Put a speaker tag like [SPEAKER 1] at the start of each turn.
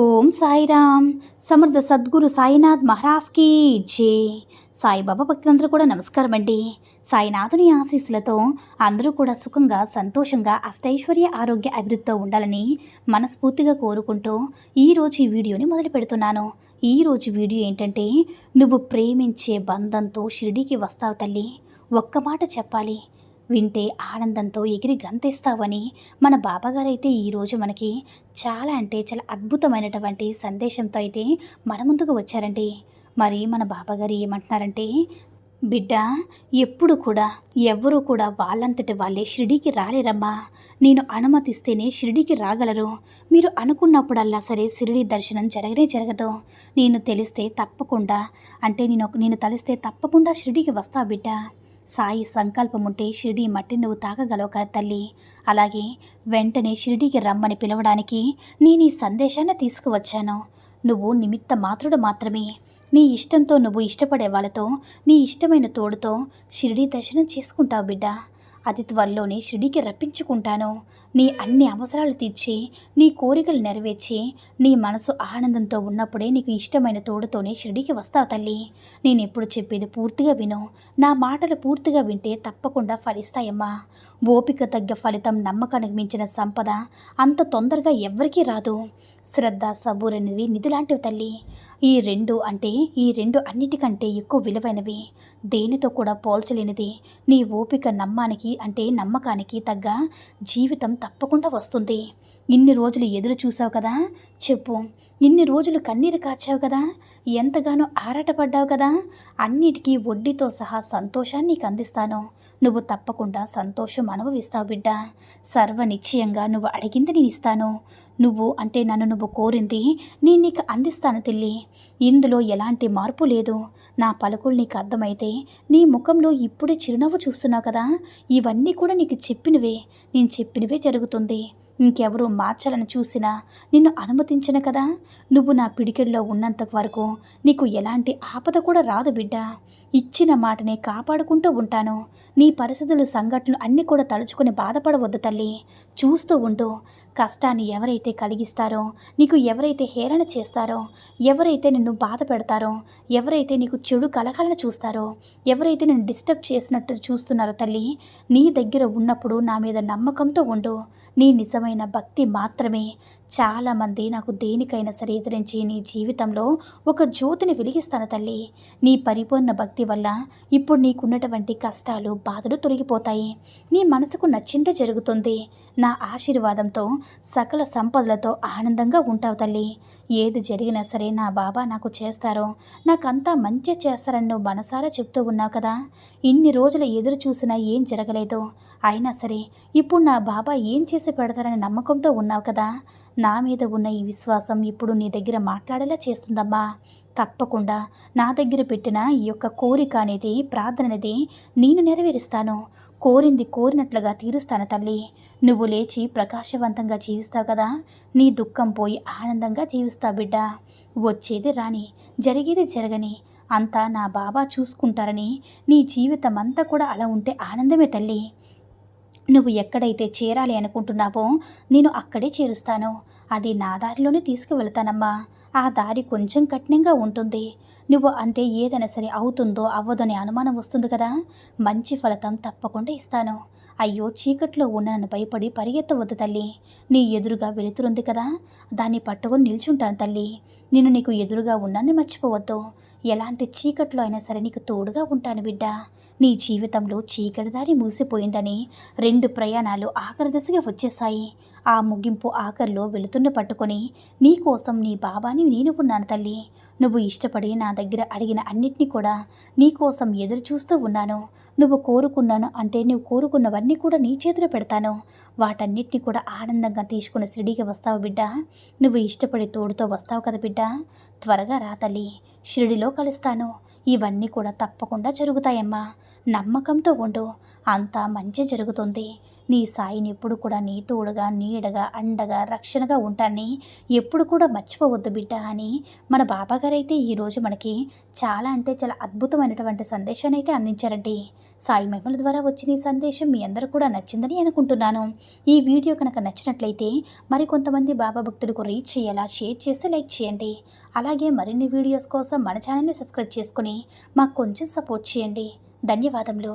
[SPEAKER 1] ఓం సాయిరామ్. సమర్థ సద్గురు సాయినాథ్ మహారాజ్కి జే. సాయిబాబా భక్తులందరూ కూడా నమస్కారం అండి. సాయినాథుని ఆశీస్సులతో అందరూ కూడా సుఖంగా సంతోషంగా అష్టైశ్వర్య ఆరోగ్య అభివృద్ధితో ఉండాలని మనస్ఫూర్తిగా కోరుకుంటూ ఈరోజు ఈ వీడియోని మొదలు పెడుతున్నాను. ఈరోజు వీడియో ఏంటంటే నువ్వు ప్రేమించే బంధంతో షిరిడీకి వస్తావు తల్లి. ఒక్క మాట చెప్పాలి. వింటే ఆనందంతో ఎగిరి గంతేస్తావని మన బాబాగారైతే ఈరోజు మనకి చాలా అంటే చాలా అద్భుతమైనటువంటి సందేశంతో అయితే మన ముందుకు వచ్చారండి. మరి మన బాబాగారు ఏమంటున్నారంటే బిడ్డ ఎప్పుడు కూడా ఎవ్వరూ కూడా వాళ్ళంతటి వాళ్ళే షిరిడీకి రాలేరమ్మా. నేను అనుమతిస్తేనే షిరిడీకి రాగలరు. మీరు అనుకున్నప్పుడల్లా సరే షిరిడి దర్శనం జరగనే జరగదు. నేను తెలిస్తే తప్పకుండా అంటే నేను నేను తలిస్తే తప్పకుండా షిరిడీకి వస్తా బిడ్డ. సాయి సంకల్పం ఉంటే షిరిడి మట్టి నువ్వు తాగగలవు కదా తల్లి. అలాగే వెంటనే షిరిడీకి రమ్మని పిలవడానికి నేను ఈ సందేశాన్ని తీసుకువచ్చాను. నువ్వు నిమిత్త మాత్రుడు మాత్రమే. నీ ఇష్టంతో నువ్వు ఇష్టపడే వాళ్ళతో నీ ఇష్టమైన తోడుతో షిరిడి దర్శనం చేసుకుంటావు బిడ్డ. అతి త్వరలోనే షిరిడికి రప్పించుకుంటాను. నీ అన్ని అవసరాలు తీర్చి నీ కోరికలు నెరవేర్చి నీ మనసు ఆనందంతో ఉన్నప్పుడే నీకు ఇష్టమైన తోడుతోనే షిరిడికి వస్తావు తల్లి. నేను ఎప్పుడు చెప్పేది పూర్తిగా విను. నా మాటలు పూర్తిగా వింటే తప్పకుండా ఫలిస్తాయమ్మా. ఓపిక తగ్గ ఫలితం నమ్మకానికి మించిన సంపద అంత తొందరగా ఎవ్వరికీ రాదు. శ్రద్ధ సబూర్ అనేవి నిధిలాంటివి తల్లి. ఈ రెండు అంటే ఈ రెండు అన్నిటికంటే ఎక్కువ విలువైనవి. దేనితో కూడా పోల్చలేనిది. నీ ఓపిక నమ్మానికి అంటే నమ్మకానికి తగ్గ జీవితం తప్పకుండా వస్తుంది. ఇన్ని రోజులు ఎదురు చూసావు కదా? చెప్పు. ఇన్ని రోజులు కన్నీరు కాచావు కదా? ఎంతగానో ఆరాటపడ్డావు కదా? అన్నిటికీ వడ్డీతో సహా సంతోషాన్ని నీకు అందిస్తాను. నువ్వు తప్పకుండా సంతోషం అనుభవిస్తావు బిడ్డ. సర్వనిశ్చయంగా నువ్వు అడిగింది నేను ఇస్తాను. నువ్వు అంటే నన్ను నువ్వు కోరింది నేను నీకు అందిస్తాను తిల్లి. ఇందులో ఎలాంటి మార్పు లేదు. నా పలుకులు నీకు అర్థమైతే నీ ముఖంలో ఇప్పుడే చిరునవ్వు చూస్తున్నావు కదా. ఇవన్నీ కూడా నీకు చెప్పినవే. నేను చెప్పినవే జరుగుతుంది. ఇంకెవరూ మార్చాలని చూసినా నిన్ను అనుమతించను కదా. నువ్వు నా పిడికిల్లో ఉన్నంత వరకు నీకు ఎలాంటి ఆపద కూడా రాదు బిడ్డ. ఇచ్చిన మాటని కాపాడుకుంటూ ఉంటాను. నీ పరిస్థితులు సంఘటనలు అన్నీ కూడా తలుచుకుని బాధపడవద్దు తల్లి. చూస్తూ ఉండు. కష్టాన్ని ఎవరైతే కలిగిస్తారో నీకు ఎవరైతే హేళన చేస్తారో ఎవరైతే నిన్ను బాధ పెడతారో ఎవరైతే నీకు చెడు కలకాలను చూస్తారో ఎవరైతే నిన్ను డిస్టర్బ్ చేసినట్టు చూస్తున్నారో తల్లి నీ దగ్గర ఉన్నప్పుడు నా మీద నమ్మకంతో ఉండు. నీ నిజమైన భక్తి మాత్రమే. చాలామంది నాకు దేనికైనా సరే ఎదిరించి నీ జీవితంలో ఒక జ్యోతిని వెలిగిస్తాను తల్లి. నీ పరిపూర్ణ భక్తి వల్ల ఇప్పుడు నీకున్నటువంటి కష్టాలు బాధలు తొలగిపోతాయి. నీ మనసుకు నచ్చిందే జరుగుతుంది. నా ఆశీర్వాదంతో సకల సంపదలతో ఆనందంగా ఉంటావు తల్లి. ఏది జరిగినా సరే నా బాబా నాకు చేస్తారో. నాకంతా మంచి చేస్తారని నువ్వు మనసారా చెప్తూ ఉన్నావు కదా. ఇన్ని రోజులు ఎదురు చూసినా ఏం జరగలేదు. అయినా సరే ఇప్పుడు నా బాబా ఏం చేసి పెడతారని నమ్మకంతో ఉన్నావు కదా? నా మీద ఉన్న ఈ విశ్వాసం ఇప్పుడు నీ దగ్గర మాట్లాడేలా చేస్తుందమ్మా. తప్పకుండా. నా దగ్గర పెట్టిన ఈ యొక్క కోరిక అనేది ప్రార్థన అనేది నేను నెరవేరుస్తాను. కోరింది కోరినట్లుగా తీరుస్తాను తల్లి. నువ్వు లేచి ప్రకాశవంతంగా జీవిస్తావు కదా? నీ దుఃఖం పోయి ఆనందంగా జీవిస్తావు బిడ్డ. వచ్చేది రాని జరిగేది జరగని అంతా నా బాబా చూసుకుంటారని నీ జీవితం అంతా కూడా అలా ఉంటే ఆనందమే తల్లి. నువ్వు ఎక్కడైతే చేరాలి అనుకుంటున్నావో నేను అక్కడే చేరుస్తాను. అది నా దారిలోనే తీసుకువెళ్తానమ్మా. ఆ దారి కొంచెం కఠినంగా ఉంటుంది. నువ్వు అంటే ఏదైనా సరే అవుతుందో అవ్వదనే అనుమానం వస్తుంది కదా? మంచి ఫలితం తప్పకుండా ఇస్తాను. అయ్యో చీకట్లో ఉన్న నన్ను భయపడి పరిగెత్తవద్దు తల్లి. నీ ఎదురుగా వెలుతురుంది కదా. దాన్ని పట్టుకొని నిల్చుంటాను తల్లి. నేను నీకు ఎదురుగా ఉన్నానని మర్చిపోవద్దు. ఎలాంటి చీకట్లో అయినా సరే నీకు తోడుగా ఉంటాను బిడ్డ. నీ జీవితంలో చీకటిదారి మూసిపోయిందని రెండు ప్రయాణాలు ఆఖరి దశగా వచ్చేసాయి ఆ ముగింపు ఆఖరిలో వెళుతున్న పట్టుకొని నీకోసం నీ బాబాని నేను ఉన్నాను తల్లి. నువ్వు ఇష్టపడి నా దగ్గర అడిగిన అన్నిటినీ కూడా నీకోసం ఎదురు చూస్తూ ఉన్నాను. నువ్వు కోరుకున్నాను అంటే నువ్వు కోరుకున్నవన్నీ కూడా నీ చేతిలో పెడతాను. వాటన్నిటిని కూడా ఆనందంగా తీసుకుని షిరిడీకి వస్తావు బిడ్డ. నువ్వు ఇష్టపడి తోడుతో వస్తావు కదా బిడ్డ. త్వరగా రా తల్లి. షిరిడిలో కలుస్తాను. ఇవన్నీ కూడా తప్పకుండా జరుగుతాయమ్మా. నమ్మకంతో ఉండు. అంతా మంచి జరుగుతుంది. నీ సాయిని ఎప్పుడు కూడా నీ తోడుగా నీడగా అండగా రక్షణగా ఉంటానని ఎప్పుడు కూడా మర్చిపోవద్దు బిడ్డ అని మన బాబాగారు అయితే ఈరోజు మనకి చాలా అంటే చాలా అద్భుతమైనటువంటి సందేశాన్ని అయితే అందించారండి. సాయి మహిమల ద్వారా వచ్చిన ఈ సందేశం మీ అందరూ కూడా నచ్చిందని అనుకుంటున్నాను. ఈ వీడియో కనుక నచ్చినట్లయితే మరికొంతమంది బాబా భక్తులకు రీచ్ చేయాలా షేర్ చేసి లైక్ చేయండి. అలాగే మరిన్ని వీడియోస్ కోసం మన ఛానల్ని సబ్స్క్రైబ్ చేసుకుని మాకు కొంచెం సపోర్ట్ చేయండి. ధన్యవాదములు.